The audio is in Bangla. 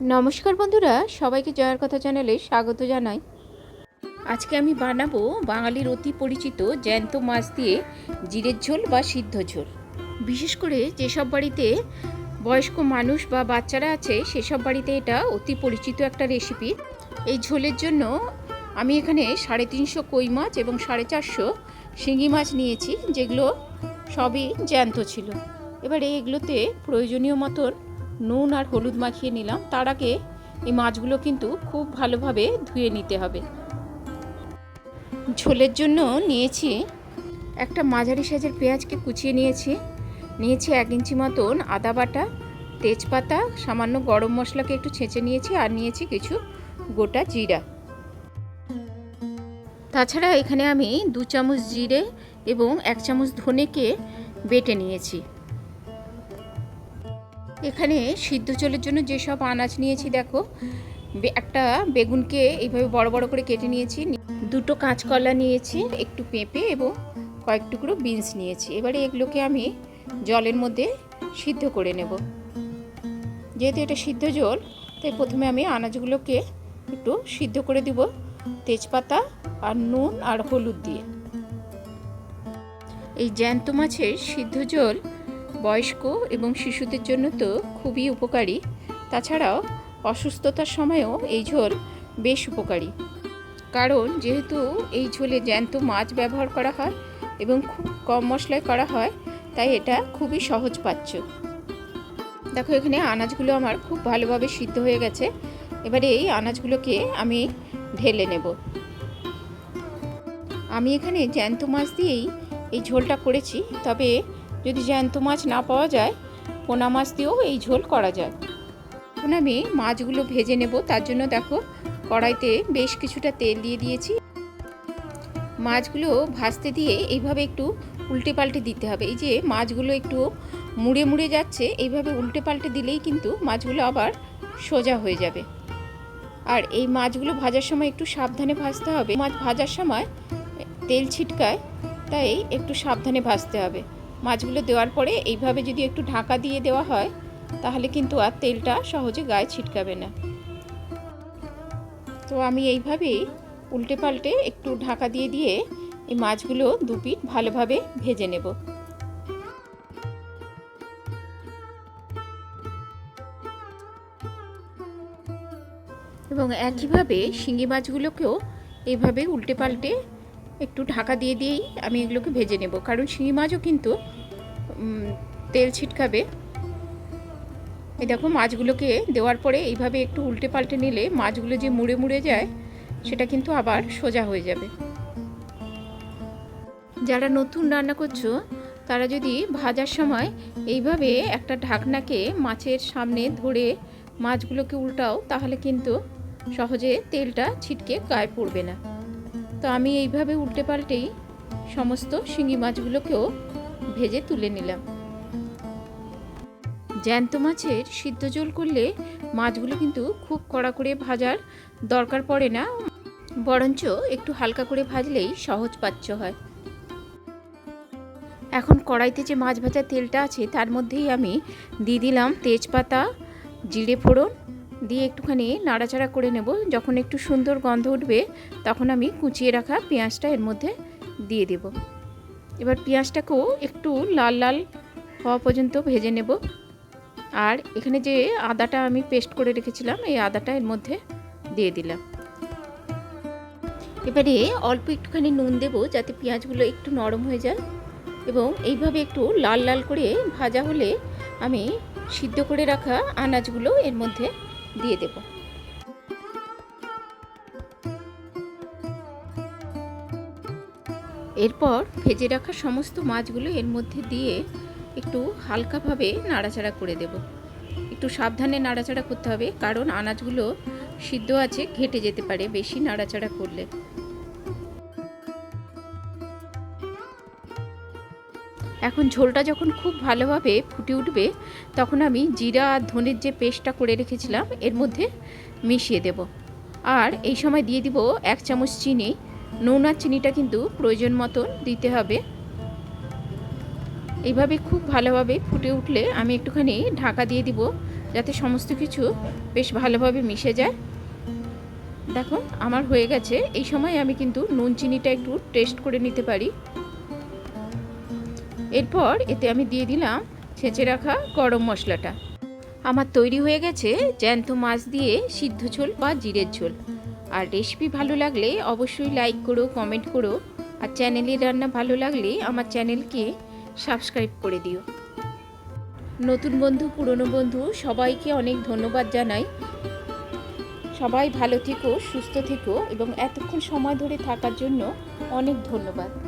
নমস্কার বন্ধুরা, সবাইকে জয়ার কথা চ্যানেলে স্বাগত জানাই। আজকে আমি বানাবো বাঙালির অতি পরিচিত জ্যান্ত মাছ দিয়ে জিরের ঝোল বা সিদ্ধ ঝোল। বিশেষ করে যেসব বাড়িতে বয়স্ক মানুষ বা বাচ্চারা আছে, সেসব বাড়িতে এটা অতি পরিচিত একটা রেসিপি এই ঝোলের জন্য আমি এখানে সাড়ে তিনশো কই মাছ এবং সাড়ে চারশো শিঙি মাছ নিয়েছি, যেগুলো সবই জ্যান্ত ছিল। এবারে এগুলোতে প্রয়োজনীয় মতন নুন আর হলুদ মাখিয়ে নিলাম। তার আগে এই মাছগুলো কিন্তু খুব ভালোভাবে ধুয়ে নিতে হবে। ঝোলের জন্য নিয়েছি একটা মাঝারি সাইজের পেঁয়াজকে কুচিয়ে নিয়েছি। নিয়েছি এক ইঞ্চি মতন আদা বাটা, তেজপাতা, সামান্য গরম মশলাকে একটু ছেঁচে নিয়েছি আর নিয়েছি কিছু গোটা জিরা। তাছাড়া এখানে আমি দু চামচ জিরে এবং এক চামচ ধনেকে বেটে নিয়েছি। এখানে সিদ্ধ চলের জন্য যেসব আনাজ নিয়েছি, দেখো একটা বেগুনকে এইভাবে বড় বড় করে কেটে নিয়েছি দুটো কাঁচকলা নিয়েছি, একটু পেঁপে এবং কয়েক টুকরো বিনস নিয়েছি। এবারে এগুলোকে আমি জলের মধ্যে সিদ্ধ করে নেব। যেহেতু এটা সিদ্ধ জল, তাই প্রথমে আমি আনাজগুলোকে একটু সিদ্ধ করে দিব তেজপাতা আর নুন আর হলুদ দিয়ে। এই জ্যান্ত মাছের সিদ্ধ জল বয়স্ক এবং শিশুদের জন্য তো খুবই উপকারী। তাছাড়াও অসুস্থতার সময়ও এই ঝোল বেশ উপকারী। কারণ যেহেতু এই ঝোলে জ্যান্ত মাছ ব্যবহার করা হয় এবং খুব কম মশলায় করা হয়, তাই এটা খুবই সহজ পাচ্ছ দেখো, এখানে আনাজগুলো আমার খুব ভালোভাবে সিদ্ধ হয়ে গেছে। এবারে এই আনাজগুলোকে আমি ঢেলে নেব। আমি এখানে জ্যান্ত মাছ দিয়েই এই ঝোলটা করেছি, তবে যদি জ্যান্ত মাছ না পাওয়া যায়, পোনা মাছ দিয়েও এই ঝোল করা যায়। এখন আমি মাছগুলো ভেজে নেব। তার জন্য দেখো, কড়াইতে বেশ কিছুটা তেল দিয়ে দিয়েছি। মাছগুলো ভাজতে দিয়ে এইভাবে একটু উল্টে পাল্টে দিতে হবে। এই যে মাছগুলো একটু মুড়ে মুড়ে যাচ্ছে, এইভাবে উল্টে পাল্টে দিলেই কিন্তু মাছগুলো আবার সোজা হয়ে যাবে। আর এই মাছগুলো ভাজার সময় একটু সাবধানে ভাজতে হবে। মাছ ভাজার সময় তেল ছিটকায়, তাই একটু সাবধানে ভাজতে হবে। মাছগুলো দেওয়ার পরে এইভাবে যদি একটু ঢাকা দিয়ে দেওয়া হয়, তাহলে কিন্তু আর তেলটা সহজে গায়ে ছিটকাবে না। তো আমি এইভাবেই উল্টে পাল্টে একটু ঢাকা দিয়ে দিয়ে এই মাছগুলো দুপিট ভালোভাবে ভেজে নেব। এবং একইভাবে শিঙি মাছগুলোকেও এইভাবে উল্টে পাল্টে একটু ঢাকা দিয়ে দিয়েই আমি এগুলোকে ভেজে নেব। কারণ শিঙি মাছও কিন্তু তেল ছিটকাবে। এই দেখো মাছগুলোকে দেওয়ার পরে এইভাবে একটু উল্টে পাল্টে নিলে মাছগুলো যে মুড়ে মুড়ে যায়, সেটা কিন্তু আবার সোজা হয়ে যাবে। যারা নতুন রান্না করছ, তারা যদি ভাজার সময় এইভাবে একটা ঢাকনাকে মাছের সামনে ধরে মাছগুলোকে উল্টাও, তাহলে কিন্তু সহজে তেলটা ছিটকে গায়ে পড়বে না। তো আমি এইভাবে উল্টে পাল্টেই সমস্ত শিঙি মাছগুলোকেও ভেজে তুলে নিলাম। জ্যান্ত মাছের সিদ্ধ জল করলে মাছগুলো কিন্তু খুব কড়া করে ভাজার দরকার পড়ে না, বরঞ্চ একটু হালকা করে ভাজলেই সহজ পাচ্য হয়। এখন কড়াইতে যে মাছ ভাজার তেলটা আছে, তার মধ্যেই আমি দিয়ে দিলাম তেজপাতা, জিরে ফোড়ন দিয়ে একটুখানি নাড়াচাড়া করে নেব। যখন একটু সুন্দর গন্ধ উঠবে, তখন আমি কুচিয়ে রাখা পেঁয়াজটা এর মধ্যে দিয়ে দেব। এবার পেঁয়াজটাকেও একটু লাল লাল হওয়া পর্যন্ত ভেজে নেব। আর এখানে যে আদাটা আমি পেস্ট করে রেখেছিলাম, এই আদাটা এর মধ্যে দিয়ে দিলাম। এবারে অল্প একটুখানি নুন দেবো যাতে পেঁয়াজগুলো একটু নরম হয়ে যায়। এবং এইভাবে একটু লাল লাল করে ভাজা হলে আমি সিদ্ধ করে রাখা আনাজগুলো এর মধ্যে দিয়ে দেব। এরপর ভেজে রাখা সমস্ত মাছগুলো এর মধ্যে দিয়ে একটু হালকাভাবে নাড়াচাড়া করে দেব। একটু সাবধানে নাড়াচাড়া করতে হবে, কারণ আনাজগুলো সিদ্ধ আছে, ঘেটে যেতে পারে বেশি নাড়াচাড়া করলে। এখন ঝোলটা যখন খুব ভালোভাবে ফুটে উঠবে, তখন আমি জিরা আর ধনের যে পেস্টটা করে রেখেছিলাম, এর মধ্যে মিশিয়ে দেব। আর এই সময় দিয়ে দিব এক চামচ চিনি। নুন আর চিনিটা কিন্তু প্রয়োজন মতন দিতে হবে। এইভাবে খুব ভালোভাবে ফুটে উঠলে আমি একটুখানি ঢাকা দিয়ে দিব, যাতে সমস্ত কিছু বেশ ভালোভাবে মিশে যায়। দেখো আমার হয়ে গেছে। এই সময় আমি কিন্তু নুন, চিনিটা একটু টেস্ট করে নিতে পারি। এরপর এতে আমি দিয়ে দিলাম ছেঁচে রাখা গরম মশলাটা। আমার তৈরি হয়ে গেছে জ্যান্ত মাছ দিয়ে সিদ্ধ ঝোল বা জিরের ঝোল। আর রেসিপি ভালো লাগলে অবশ্যই লাইক করো কমেন্ট করো। আর চ্যানেলের রান্না ভালো লাগলে আমার চ্যানেলকে সাবস্ক্রাইব করে দিও। নতুন বন্ধু, পুরনো বন্ধু, সবাইকে অনেক ধন্যবাদ জানাই। সবাই ভালো থেকো, সুস্থ থেকো এবং এতক্ষণ সময় ধরে থাকার জন্য অনেক ধন্যবাদ।